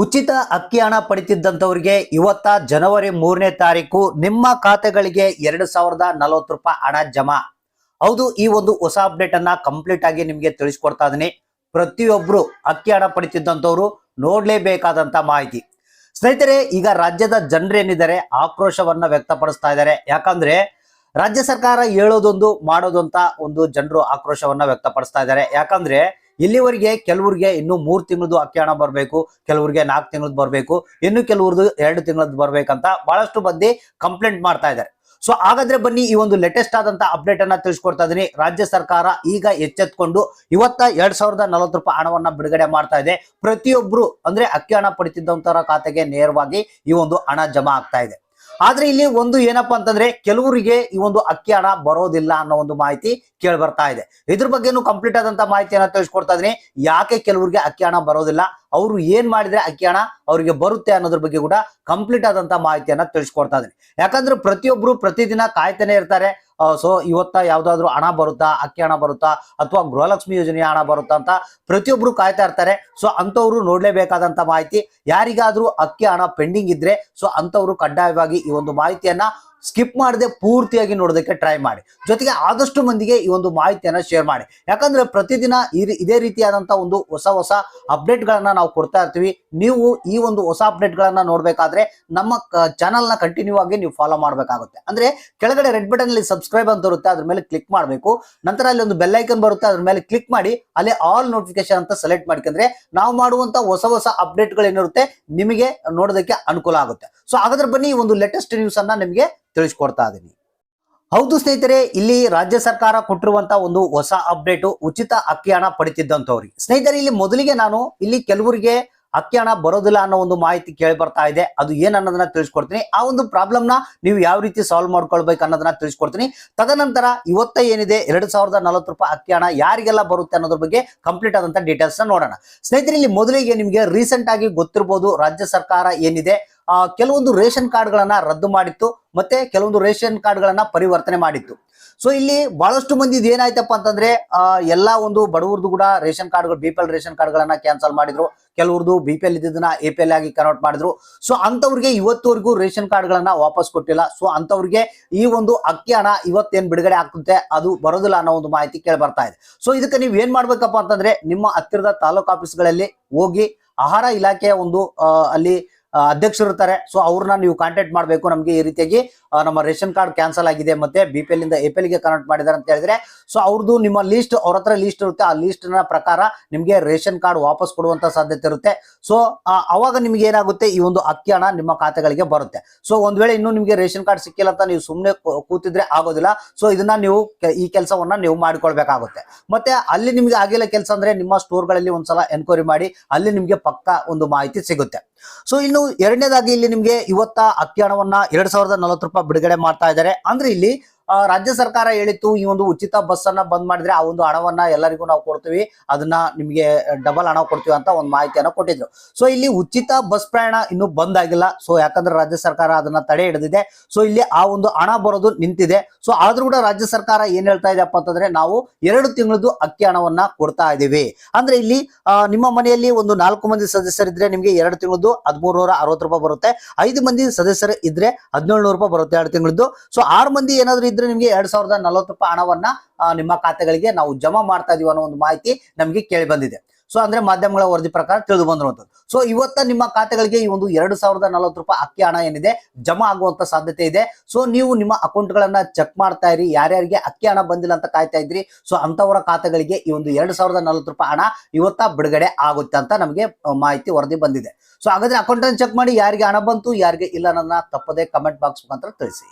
ಉಚಿತ ಅಕ್ಕಿ ಹಣ ಪಡಿತಿದ್ದಂಥವ್ರಿಗೆ ಇವತ್ತ ಜನವರಿ ಮೂರನೇ ತಾರೀಕು ನಿಮ್ಮ ಖಾತೆಗಳಿಗೆ ಎರಡು ಸಾವಿರದ ನಲವತ್ತು ರೂಪಾಯಿ ಹಣ ಜಮಾ. ಹೌದು, ಈ ಒಂದು ಹೊಸ ಅಪ್ಡೇಟ್ ಅನ್ನ ಕಂಪ್ಲೀಟ್ ಆಗಿ ನಿಮಗೆ ತಿಳಿಸ್ಕೊಡ್ತಾ ಇದೀನಿ. ಪ್ರತಿಯೊಬ್ರು ಅಕ್ಕಿ ಹಣ ಪಡಿತಿದ್ದಂಥವ್ರು ನೋಡ್ಲೇಬೇಕಾದಂತ ಮಾಹಿತಿ. ಸ್ನೇಹಿತರೆ, ಈಗ ರಾಜ್ಯದ ಜನರೇನಿದ್ದಾರೆ ಆಕ್ರೋಶವನ್ನ ವ್ಯಕ್ತಪಡಿಸ್ತಾ ಇದ್ದಾರೆ. ಯಾಕಂದ್ರೆ, ರಾಜ್ಯ ಸರ್ಕಾರ ಹೇಳೋದೊಂದು, ಮಾಡೋದಂತ ಒಂದು ಜನರು ಆಕ್ರೋಶವನ್ನ ವ್ಯಕ್ತಪಡಿಸ್ತಾ ಇದ್ದಾರೆ. ಯಾಕಂದ್ರೆ ಇಲ್ಲಿವರೆಗೆ ಕೆಲವರಿಗೆ ಇನ್ನು ಮೂರ್ ತಿಂಗಳದ್ದು ಅಕ್ಕಿ ಹಣ ಬರಬೇಕು, ಕೆಲವರಿಗೆ ನಾಲ್ಕು ತಿಂಗಳದ್ದು ಬರಬೇಕು, ಇನ್ನು ಕೆಲವ್ರದ್ದು ಎರಡು ತಿಂಗಳದ್ದು ಬರ್ಬೇಕಂತ ಬಹಳಷ್ಟು ಮಂದಿ ಕಂಪ್ಲೇಂಟ್ ಮಾಡ್ತಾ ಇದ್ದಾರೆ. ಸೊ ಹಾಗಾದ್ರೆ ಬನ್ನಿ ಈ ಒಂದು ಲೇಟೆಸ್ಟ್ ಆದಂತ ಅಪ್ಡೇಟ್ ಅನ್ನ ತಿಳಿಸ್ಕೊಡ್ತಾ ಇದೀನಿ. ರಾಜ್ಯ ಸರ್ಕಾರ ಈಗ ಎಚ್ಚೆತ್ಕೊಂಡು ಇವತ್ತ ಎರಡ್ ಸಾವಿರದ ನಲವತ್ತು ರೂಪಾಯಿ ಹಣವನ್ನ ಬಿಡುಗಡೆ ಮಾಡ್ತಾ ಇದೆ. ಪ್ರತಿಯೊಬ್ರು ಅಂದ್ರೆ ಅಕ್ಕಿ ಹಣ ಪಡಿತಿದ್ದಂತರ ಖಾತೆಗೆ ನೇರವಾಗಿ ಈ ಒಂದು ಹಣ ಜಮಾ ಆಗ್ತಾ ಇದೆ. ಆದ್ರೆ ಇಲ್ಲಿ ಒಂದು ಏನಪ್ಪಾ ಅಂತಂದ್ರೆ ಕೆಲವರಿಗೆ ಈ ಒಂದು ಅಕ್ಕಿ ಹಣ ಬರೋದಿಲ್ಲ ಅನ್ನೋ ಒಂದು ಮಾಹಿತಿ ಕೇಳಿ ಬರ್ತಾ ಇದೆ. ಇದ್ರ ಬಗ್ಗೆನೂ ಕಂಪ್ಲೀಟ್ ಆದಂತ ಮಾಹಿತಿಯನ್ನ ತಿಳಿಸ್ಕೊಡ್ತಾ ಇದೀನಿ ಯಾಕೆ ಕೆಲವರಿಗೆ ಅಕ್ಕಿ ಹಣ ಬರೋದಿಲ್ಲ? ಅವರು ಏನ್ ಮಾಡಿದ್ರೆ ಅಕ್ಕಿ ಹಣ ಅವರಿಗೆ ಬರುತ್ತೆ ಅನ್ನೋದ್ರ ಬಗ್ಗೆ ಕೂಡ ಕಂಪ್ಲೀಟ್ ಆದಂತ ಮಾಹಿತಿಯನ್ನ ತಿಳಿಸ್ಕೊಡ್ತಾ ಇದೀನಿ ಯಾಕಂದ್ರೆ ಪ್ರತಿಯೊಬ್ರು ಪ್ರತಿದಿನ ಕಾಯ್ತಾನೆ ಇರ್ತಾರೆ. ಸೊ ಇವತ್ತ ಯಾವ್ದಾದ್ರು ಹಣ ಬರುತ್ತಾ, ಅಕ್ಕಿ ಹಣ ಬರುತ್ತಾ, ಅಥವಾ ಗೃಹಲಕ್ಷ್ಮಿ ಯೋಜನೆಯ ಹಣ ಬರುತ್ತಾ ಅಂತ ಪ್ರತಿಯೊಬ್ರು ಕಾಯ್ತಾ ಇರ್ತಾರೆ. ಸೊ ಅಂತವ್ರು ನೋಡ್ಲೇಬೇಕಾದಂತ ಮಾಹಿತಿ, ಯಾರಿಗಾದ್ರೂ ಅಕ್ಕಿ ಹಣ ಪೆಂಡಿಂಗ್ ಇದ್ರೆ ಸೊ ಅಂತವ್ರು ಕಡ್ಡಾಯವಾಗಿ ಈ ಒಂದು ಮಾಹಿತಿಯನ್ನ ಸ್ಕಿಪ್ ಮಾಡದೆ ಪೂರ್ತಿಯಾಗಿ ನೋಡೋದಕ್ಕೆ ಟ್ರೈ ಮಾಡಿ. ಜೊತೆಗೆ ಆದಷ್ಟು ಮಂದಿಗೆ ಈ ಒಂದು ಮಾಹಿತಿಯನ್ನು ಶೇರ್ ಮಾಡಿ. ಯಾಕಂದ್ರೆ ಪ್ರತಿದಿನ ಇದೇ ರೀತಿಯಾದಂಥ ಒಂದು ಹೊಸ ಹೊಸ ಅಪ್ಡೇಟ್ ಗಳನ್ನ ನಾವು ಕೊಡ್ತಾ ಇರ್ತೀವಿ. ನೀವು ಈ ಒಂದು ಹೊಸ ಅಪ್ಡೇಟ್ ನೋಡಬೇಕಾದ್ರೆ ನಮ್ಮ ಚಾನಲ್ನ ಕಂಟಿನ್ಯೂ ಆಗಿ ನೀವು ಫಾಲೋ ಮಾಡಬೇಕಾಗುತ್ತೆ. ಅಂದ್ರೆ ಕೆಳಗಡೆ ರೆಡ್ ಬಟನ್ ಅಲ್ಲಿ ಸಬ್ಸ್ಕ್ರೈಬ್ ಅಂತ ಇರುತ್ತೆ ಅದ್ರ ಮೇಲೆ ಕ್ಲಿಕ್ ಮಾಡಬೇಕು. ನಂತರ ಅಲ್ಲಿ ಒಂದು ಬೆಲ್ ಐಕನ್ ಬರುತ್ತೆ, ಅದ್ರ ಮೇಲೆ ಕ್ಲಿಕ್ ಮಾಡಿ, ಅಲ್ಲಿ ಆಲ್ ನೋಟಿಫಿಕೇಶನ್ ಅಂತ ಸೆಲೆಕ್ಟ್ ಮಾಡ್ಕೊಂಡ್ರೆ ನಾವು ಮಾಡುವಂತ ಹೊಸ ಹೊಸ ಅಪ್ಡೇಟ್ ಗಳೇನಿರುತ್ತೆ ನಿಮಗೆ ನೋಡೋದಕ್ಕೆ ಅನುಕೂಲ ಆಗುತ್ತೆ. ಸೊ ಹಾಗಾದ್ರೆ ಬನ್ನಿ ಈ ಒಂದು ಲೇಟೆಸ್ಟ್ ನ್ಯೂಸ್ ಅನ್ನ ನಿಮಗೆ ತಿಳಿಸ್ಕೊಡ್ತಾ ಇದ್ದೀನಿ ಹೌದು ಸ್ನೇಹಿತರೆ, ಇಲ್ಲಿ ರಾಜ್ಯ ಸರ್ಕಾರ ಕೊಟ್ಟಿರುವಂತ ಒಂದು ಹೊಸ ಅಪ್ಡೇಟ್ ಉಚಿತ ಅಕ್ಕಿ ಹಣ ಪಡಿತಿದ್ದಂಥವ್ರಿ. ಸ್ನೇಹಿತರೆ, ಇಲ್ಲಿ ಮೊದಲಿಗೆ ನಾನು ಇಲ್ಲಿ ಕೆಲವರಿಗೆ ಅಕ್ಕಿ ಹಣ ಬರೋದಿಲ್ಲ ಅನ್ನೋ ಒಂದು ಮಾಹಿತಿ ಕೇಳಿ ಬರ್ತಾ ಇದೆ. ಅದು ಏನ್ ಅನ್ನೋದನ್ನ ತಿಳಿಸ್ಕೊಡ್ತೀನಿ. ಆ ಒಂದು ಪ್ರಾಬ್ಲಮ್ನ ನೀವು ಯಾವ ರೀತಿ ಸಾಲ್ವ್ ಮಾಡ್ಕೊಳ್ಬೇಕು ಅನ್ನೋದನ್ನ ತಿಳಿಸ್ಕೊಡ್ತೀನಿ. ತದನಂತರ ಇವತ್ತ ಏನಿದೆ, ಎರಡು ಸಾವಿರದ ನಲವತ್ತು ರೂಪಾಯಿ ಅಕ್ಕಿ ಹಣ ಯಾರಿಗೆಲ್ಲ ಬರುತ್ತೆ ಅನ್ನೋದ್ರ ಬಗ್ಗೆ ಕಂಪ್ಲೀಟ್ ಆದಂತ ಡೀಟೇಲ್ಸ್ನ ನೋಡೋಣ. ಸ್ನೇಹಿತರೆ, ಇಲ್ಲಿ ಮೊದಲಿಗೆ ನಿಮಗೆ ರೀಸೆಂಟ್ ಆಗಿ ಗೊತ್ತಿರಬಹುದು ರಾಜ್ಯ ಸರ್ಕಾರ ಏನಿದೆ. ಕೆಲವೊಂದು ರೇಷನ್ ಕಾರ್ಡ್ಗಳನ್ನ ರದ್ದು ಮಾಡಿತ್ತು ಮತ್ತೆ ಕೆಲವೊಂದು ರೇಷನ್ ಕಾರ್ಡ್ಗಳನ್ನ ಪರಿವರ್ತನೆ ಮಾಡಿತ್ತು. ಸೊ ಇಲ್ಲಿ ಬಹಳಷ್ಟು ಮಂದಿ ಏನಾಯ್ತಪ್ಪ ಅಂತಂದ್ರೆ ಆ, ಎಲ್ಲಾ ಒಂದು ಬಡವರದು ಕೂಡ ರೇಷನ್ ಕಾರ್ಡ್ಗಳು ಬಿ ಪಿ ಎಲ್ ರೇಷನ್ ಕಾರ್ಡ್ಗಳನ್ನ ಕ್ಯಾನ್ಸಲ್ ಮಾಡಿದ್ರು. ಕೆಲವ್ರದ್ದು B P L A P L ಆಗಿ ಕನ್ವರ್ಟ್ ಮಾಡಿದ್ರು. ಸೊ ಅಂತವ್ರಿಗೆ ಇವತ್ತುವರೆಗೂ ರೇಷನ್ ಕಾರ್ಡ್ಗಳನ್ನ ವಾಪಸ್ ಕೊಟ್ಟಿಲ್ಲ. ಸೊ ಅಂತವ್ರಿಗೆ ಈ ಒಂದು ಅಕ್ಕಿ ಹಣ ಇವತ್ತೇನ್ ಬಿಡುಗಡೆ ಆಗ್ತದೆ ಅದು ಬರೋದಿಲ್ಲ ಅನ್ನೋ ಒಂದು ಮಾಹಿತಿ ಕೇಳಿ ಬರ್ತಾ ಇದೆ. ಸೊ ಇದಕ್ಕೆ ನೀವು ಏನ್ ಮಾಡ್ಬೇಕಪ್ಪ ಅಂತಂದ್ರೆ ನಿಮ್ಮ ಹತ್ತಿರದ ತಾಲೂಕು ಆಫೀಸ್ಗಳಲ್ಲಿ ಹೋಗಿ ಆಹಾರ ಇಲಾಖೆಯ ಒಂದು ಆ, ಅಲ್ಲಿ ಆ, ಅಧ್ಯಕ್ಷರು ಇರ್ತಾರೆ. ಸೊ ಅವ್ರನ್ನ ನೀವು ಕಾಂಟ್ಯಾಕ್ಟ್ ಮಾಡಬೇಕು ನಮಗೆ ಈ ರೀತಿಯಾಗಿ. ನಮ್ಮ ರೇಷನ್ ಕಾರ್ಡ್ ಕ್ಯಾನ್ಸಲ್ ಆಗಿದೆ ಮತ್ತೆ ಬಿ ಪಿ ಎಲ್ ಇಂದ ಎ ಪಿ ಎಲ್ಗೆ ಕನ್ವರ್ಟ್ ಮಾಡಿದ್ದಾರೆ ಅಂತ ಹೇಳಿದ್ರೆ. ಸೊ ಅವ್ರದ್ದು ನಿಮ್ಮ ಲಿಸ್ಟ್ ಅವ್ರ ಹತ್ರ ಲಿಸ್ಟ್ ಇರುತ್ತೆ. ಆ ಲಿಸ್ಟ್ನ ಪ್ರಕಾರ ನಿಮಗೆ ರೇಷನ್ ಕಾರ್ಡ್ ವಾಪಸ್ ಕೊಡುವಂತ ಸಾಧ್ಯತೆ ಇರುತ್ತೆ. ಸೊ ಅವಾಗ ನಿಮ್ಗೆ ಏನಾಗುತ್ತೆ? ಈ ಒಂದು ಅಕ್ಕಿ ಹಣ ನಿಮ್ಮ ಖಾತೆಗಳಿಗೆ ಬರುತ್ತೆ. ಸೊ ಒಂದ್ ವೇಳೆ ಇನ್ನೂ ನಿಮಗೆ ರೇಷನ್ ಕಾರ್ಡ್ ಸಿಕ್ಕಿಲ್ಲ ಅಂತ ನೀವು ಸುಮ್ಮನೆ ಕೂತಿದ್ರೆ ಆಗೋದಿಲ್ಲ. ಸೊ ಇದನ್ನ ನೀವು ಈ ಕೆಲಸವನ್ನ ನೀವು ಮಾಡಿಕೊಳ್ಬೇಕಾಗುತ್ತೆ. ಮತ್ತೆ ಅಲ್ಲಿ ನಿಮ್ಗೆ ಆಗಿಲ್ಲ ಕೆಲಸ ಅಂದ್ರೆ ನಿಮ್ಮ ಸ್ಟೋರ್ಗಳಲ್ಲಿ ಒಂದ್ಸಲ ಎನ್ಕ್ವೈರಿ ಮಾಡಿ, ಅಲ್ಲಿ ನಿಮ್ಗೆ ಪಕ್ಕ ಒಂದು ಮಾಹಿತಿ ಸಿಗುತ್ತೆ. ಸೊ ಇನ್ನು ಎರಡನೇದಾಗಿ ಇಲ್ಲಿ ನಿಮ್ಗೆ ಇವತ್ತ ಅಕ್ಕಿ ಹಣವನ್ನ ಎರಡ್ ಸಾವಿರದ ನಲವತ್ತು ರೂಪಾಯಿ ಬಿಡುಗಡೆ ಮಾಡ್ತಾ ಇದ್ದಾರೆ. ಅಂದ್ರೆ ಇಲ್ಲಿ ರಾಜ್ಯ ಸರ್ಕಾರ ಹೇಳಿತ್ತು, ಈ ಒಂದು ಉಚಿತ ಬಸ್ ಅನ್ನ ಬಂದ್ ಮಾಡಿದ್ರೆ ಆ ಒಂದು ಹಣವನ್ನ ಎಲ್ಲರಿಗೂ ನಾವು ಕೊಡ್ತೀವಿ, ಅದನ್ನ ನಿಮ್ಗೆ ಡಬಲ್ ಹಣ ಕೊಡ್ತೀವಿ ಅಂತ ಒಂದು ಮಾಹಿತಿಯನ್ನ ಕೊಟ್ಟಿದ್ರು. ಸೊ ಇಲ್ಲಿ ಉಚಿತ ಬಸ್ ಪ್ರಯಾಣ ಇನ್ನು ಬಂದ್ ಆಗಿಲ್ಲ. ಸೊ ಯಾಕಂದ್ರೆ ರಾಜ್ಯ ಸರ್ಕಾರ ಅದನ್ನ ತಡೆ ಹಿಡಿದಿದೆ. ಸೊ ಇಲ್ಲಿ ಆ ಒಂದು ಹಣ ಬರೋದು ನಿಂತಿದೆ. ಸೊ ಆದ್ರೂ ಕೂಡ ರಾಜ್ಯ ಸರ್ಕಾರ ಏನ್ ಹೇಳ್ತಾ ಇದೆಯಪ್ಪ ಅಂತಂದ್ರೆ, ನಾವು ಎರಡು ತಿಂಗಳದ್ದು ಅಕ್ಕಿ ಹಣವನ್ನ ಕೊಡ್ತಾ ಇದೀವಿ. ಅಂದ್ರೆ ಇಲ್ಲಿ ನಿಮ್ಮ ಮನೆಯಲ್ಲಿ ಒಂದು ನಾಲ್ಕು ಮಂದಿ ಸದಸ್ಯರಿದ್ರೆ ನಿಮಗೆ ಎರಡು ತಿಂಗಳದ್ದು ಹದಿಮೂರು ನೂರ ಅರವತ್ತು ರೂಪಾಯಿ ಬರುತ್ತೆ. ಐದು ಮಂದಿ ಸದಸ್ಯರು ಇದ್ರೆ ಹದಿನೇಳು ನೂರು ರೂಪಾಯಿ ಬರುತ್ತೆ ಎರಡು ತಿಂಗಳದ್ದು. ಸೊ ಆರು ಮಂದಿ ಏನಾದ್ರು ಇದ್ರೆ ನಿಮಗೆ ಎರಡ್ ಸಾವಿರದ ನಲವತ್ತು ರೂಪಾಯಿ ಹಣವನ್ನ ನಿಮ್ಮ ಖಾತೆಗಳಿಗೆ ನಾವು ಜಮಾ ಮಾಡ್ತಾ ಇದೀವಿ ಅನ್ನೋ ಒಂದು ಮಾಹಿತಿ ನಮಗೆ ಕೇಳಿ ಬಂದಿದೆ. ಸೊ ಅಂದ್ರೆ ಮಾಧ್ಯಮಗಳ ವರದಿ ಪ್ರಕಾರ ತಿಳಿದು ಬಂದಿರುವಂತದ್ದು ಸೊ ಇವತ್ತ ನಿಮ್ಮ ಖಾತೆಗಳಿಗೆ ಈ ಒಂದು ಎರಡು ಸಾವಿರದ ನಲವತ್ತು ರೂಪಾಯಿ ಅಕ್ಕಿ ಹಣ ಏನಿದೆ, ಜಮಾ ಆಗುವಂತ ಸಾಧ್ಯತೆ ಇದೆ. ಸೊ ನೀವು ನಿಮ್ಮ ಅಕೌಂಟ್ ಗಳನ್ನ ಚೆಕ್ ಮಾಡ್ತಾ ಇರಿ. ಯಾರ್ಯಾರಿಗೆ ಅಕ್ಕಿ ಹಣ ಬಂದಿಲ್ಲ ಅಂತ ಕಾಯ್ತಾ ಇದ್ರಿ ಸೊ ಅಂತವರ ಖಾತೆಗಳಿಗೆ ಈ ಒಂದು ಎರಡು ಸಾವಿರದ ನಲವತ್ತು ರೂಪಾಯಿ ಹಣ ಇವತ್ತ ಬಿಡುಗಡೆ ಆಗುತ್ತೆ ಅಂತ ನಮಗೆ ಮಾಹಿತಿ ವರದಿ ಬಂದಿದೆ. ಸೊ ಹಾಗಾದ್ರೆ ಅಕೌಂಟ್ ಚೆಕ್ ಮಾಡಿ ಯಾರಿಗೆ ಹಣ ಬಂತು, ಯಾರಿಗೆ ಇಲ್ಲ ಅನ್ನೋದನ್ನ ತಪ್ಪದೆ ಕಮೆಂಟ್ ಬಾಕ್ಸ್ ಮುಖಾಂತರ ತಿಳಿಸಿ.